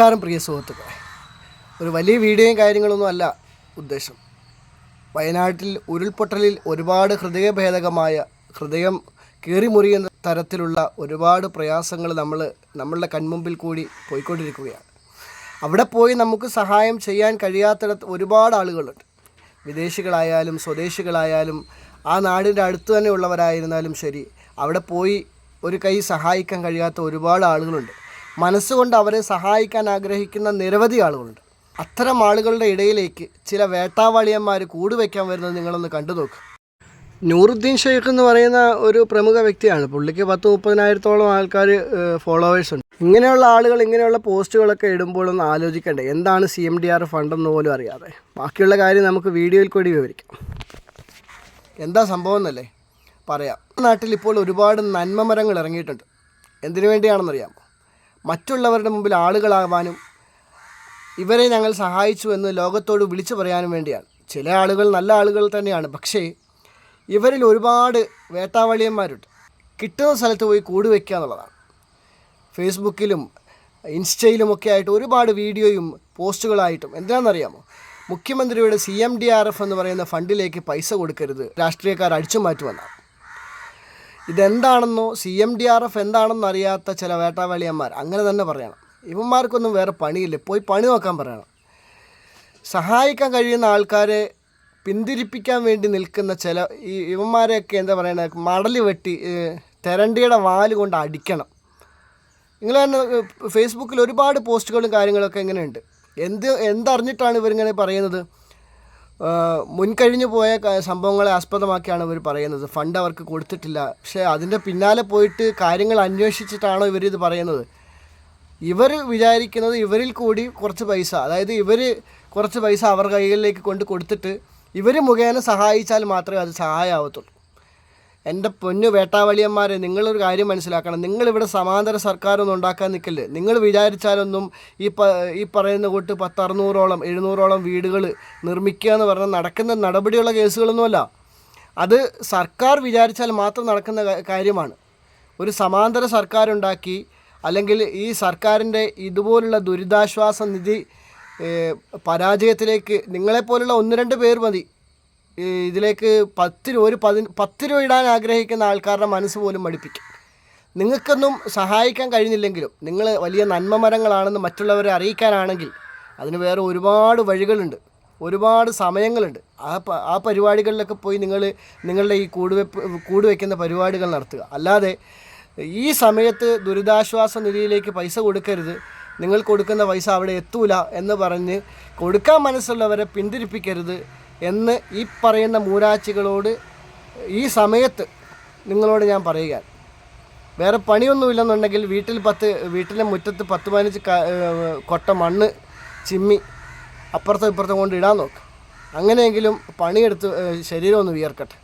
നമസ്കാരം പ്രിയ സുഹൃത്തുക്കളെ. ഒരു വലിയ വീഡിയോയും കാര്യങ്ങളൊന്നും അല്ല ഉദ്ദേശം. വയനാട്ടിൽ ഉരുൾപൊട്ടലിൽ ഒരുപാട് ഹൃദയഭേദകമായ ഹൃദയം കീറിമുറിയുന്ന തരത്തിലുള്ള ഒരുപാട് പ്രയാസങ്ങൾ നമ്മൾ നമ്മളുടെ കൺമുമ്പിൽ കൂടി പോയിക്കൊണ്ടിരിക്കുകയാണ്. അവിടെ പോയി നമുക്ക് സഹായം ചെയ്യാൻ കഴിയാത്തിടത്ത് ഒരുപാട് ആളുകളുണ്ട്. വിദേശികളായാലും സ്വദേശികളായാലും ആ നാടിന്റെ അടുത്ത് തന്നെ ഉള്ളവരായിരുന്നാലും ശരി അവിടെ പോയി ഒരു കൈ സഹായിക്കാൻ കഴിയാത്ത ഒരുപാട് ആളുകളുണ്ട്. മനസ്സുകൊണ്ട് അവരെ സഹായിക്കാൻ ആഗ്രഹിക്കുന്ന നിരവധി ആളുകളുണ്ട്. അത്തരം ആളുകളുടെ ഇടയിലേക്ക് ചില വേട്ടാവാളിയന്മാർ കൂടുവയ്ക്കാൻ വരുന്നത് നിങ്ങളൊന്ന് കണ്ടു നോക്ക്. നൂറുദ്ദീൻ ഷെയ്ഖ് എന്ന് പറയുന്ന ഒരു പ്രമുഖ വ്യക്തിയാണ്. പുള്ളിക്ക് പത്ത് മുപ്പതിനായിരത്തോളം ആൾക്കാർ ഫോളോവേഴ്സ് ഉണ്ട്. ഇങ്ങനെയുള്ള ആളുകൾ ഇങ്ങനെയുള്ള പോസ്റ്റുകളൊക്കെ ഇടുമ്പോഴൊന്ന് ആലോചിക്കണ്ടേ എന്താണ് സി എം ഡി ആർ ഫണ്ടെന്ന് പോലും അറിയാതെ. ബാക്കിയുള്ള കാര്യം നമുക്ക് വീഡിയോയിൽ കൂടി വിവരിക്കാം. എന്താ സംഭവം എന്നല്ലേ? പറയാം. നാട്ടിൽ ഇപ്പോൾ ഒരുപാട് നന്മ മരങ്ങൾ ഇറങ്ങിയിട്ടുണ്ട്. എന്തിനു വേണ്ടിയാണെന്നറിയാമോ? മറ്റുള്ളവരുടെ മുമ്പിൽ ആളുകളാവാനും ഇവരെ ഞങ്ങൾ സഹായിച്ചു എന്ന് ലോകത്തോട് വിളിച്ചു പറയാനും വേണ്ടിയാണ്. ചില ആളുകൾ നല്ല ആളുകൾ തന്നെയാണ്. പക്ഷേ ഇവരിൽ ഒരുപാട് വേട്ടാവളിയന്മാരുണ്ട്. കിട്ടുന്ന സ്ഥലത്ത് പോയി കൂട് എന്നുള്ളതാണ്. ഫേസ്ബുക്കിലും ഇൻസ്റ്റയിലുമൊക്കെ ആയിട്ട് ഒരുപാട് വീഡിയോയും പോസ്റ്റുകളായിട്ടും എന്താണെന്നറിയാമോ മുഖ്യമന്ത്രിയുടെ C M D R F എന്ന് പറയുന്ന ഫണ്ടിലേക്ക് പൈസ കൊടുക്കരുത്. രാഷ്ട്രീയക്കാർ അടിച്ചു മാറ്റുമെന്നാണ്. ഇതെന്താണെന്നോ C M D R F എന്താണെന്നോ അറിയാത്ത ചില വേട്ടാവളിയന്മാർ. അങ്ങനെ തന്നെ പറയണം. ഇവന്മാർക്കൊന്നും വേറെ പണിയില്ല. പോയി പണി നോക്കാൻ പറയണം. സഹായിക്കാൻ കഴിയുന്ന ആൾക്കാരെ പിന്തിരിപ്പിക്കാൻ വേണ്ടി നിൽക്കുന്ന ചില ഈ ഇവന്മാരെയൊക്കെ എന്താ പറയുന്നത് മടൽ വെട്ടി തെരണ്ടിയുടെ വാൽ കൊണ്ട് അടിക്കണം. നിങ്ങൾ തന്നെ ഫേസ്ബുക്കിൽ ഒരുപാട് പോസ്റ്റുകളും കാര്യങ്ങളൊക്കെ ഇങ്ങനെയുണ്ട്. എന്ത് എന്തറിഞ്ഞിട്ടാണ് ഇവരിങ്ങനെ പറയുന്നത്? മുൻകഴിഞ്ഞു പോയ സംഭവങ്ങളെ ആസ്പദമാക്കിയാണ് ഇവർ പറയുന്നത്. ഫണ്ട് അവർക്ക് കൊടുത്തിട്ടില്ല. പക്ഷേ അതിന്റെ പിന്നാലെ പോയിട്ട് കാര്യങ്ങൾ അന്വേഷിച്ചിട്ടാണോ ഇവരിത് പറയുന്നത്? ഇവർ വിചാരിക്കുന്നത് ഇവരിൽ കൂടി കുറച്ച് പൈസ അതായത് ഇവർ കുറച്ച് പൈസ അവർ കൈകളിലേക്ക് കൊണ്ട് കൊടുത്തിട്ട് ഇവർ മുഖേന സഹായിച്ചാൽ മാത്രമേ അത് സഹായമാവത്തുള്ളൂ എന്റെ പൊന്നു വേട്ടാവളിയന്മാരെ നിങ്ങളൊരു കാര്യം മനസ്സിലാക്കണം. നിങ്ങളിവിടെ സമാന്തര സർക്കാരൊന്നും ഉണ്ടാക്കാൻ നിൽക്കല്ലേ? നിങ്ങൾ വിചാരിച്ചാലൊന്നും ഈ പ ഈ പറയുന്ന കൂട്ട് പത്തറുന്നൂറോളം എഴുന്നൂറോളം വീടുകൾ നിർമ്മിക്കുക എന്ന് പറഞ്ഞാൽ നടക്കുന്ന നടപടിയുള്ള കേസുകളൊന്നുമല്ല. അത് സർക്കാർ വിചാരിച്ചാൽ മാത്രം നടക്കുന്ന കാര്യമാണ്. ഒരു സമാന്തര സർക്കാരുണ്ടാക്കി അല്ലെങ്കിൽ ഈ സർക്കാരിന്റെ ഇതുപോലുള്ള ദുരിതാശ്വാസ നിധി പരാജയത്തിലേക്ക് നിങ്ങളെപ്പോലുള്ള ഒന്ന് രണ്ട് പേർ മതി. ഇതിലേക്ക് പത്ത് രൂപ ഒരു പതി പത്ത് രൂപ ഇടാൻ ആഗ്രഹിക്കുന്ന ആൾക്കാരുടെ മനസ്സ് പോലും മടിപ്പിക്കും. നിങ്ങൾക്കൊന്നും സഹായിക്കാൻ കഴിഞ്ഞില്ലെങ്കിലും നിങ്ങൾ വലിയ നന്മ മരങ്ങളാണെന്ന് മറ്റുള്ളവരെ അറിയിക്കാനാണെങ്കിൽ അതിന് വേറെ ഒരുപാട് വഴികളുണ്ട് ഒരുപാട് സമയങ്ങളുണ്ട്. ആ ആ പരിപാടികളിലൊക്കെ പോയി നിങ്ങൾ നിങ്ങളുടെ ഈ കൂടുവെപ്പ് കൂടുവെക്കുന്ന പരിപാടികൾ നടത്തുക. അല്ലാതെ ഈ സമയത്ത് ദുരിതാശ്വാസ നിധിയിലേക്ക് പൈസ കൊടുക്കരുത്. നിങ്ങൾ കൊടുക്കുന്ന പൈസ അവിടെ എത്തൂല എന്ന് പറഞ്ഞ് കൊടുക്കാൻ മനസ്സുള്ളവരെ പിന്തിരിപ്പിക്കരുത്. എന്ന് ഈ പറയുന്ന മൂരാച്ചികളോട് ഈ സമയത്ത് നിങ്ങളോട് ഞാൻ പറയുക. വേറെ പണിയൊന്നുമില്ലെന്നുണ്ടെങ്കിൽ വീട്ടിൽ പത്ത് വീട്ടിലെ മുറ്റത്ത് പത്ത് പതിനഞ്ച് കൊട്ട മണ്ണ് ചിമ്മി അപ്പുറത്തും ഇപ്പുറത്തും കൊണ്ട് ഇടാൻ നോക്ക്. അങ്ങനെയെങ്കിലും പണിയെടുത്ത് ശരീരം ഒന്ന് വിയർക്കട്ടെ.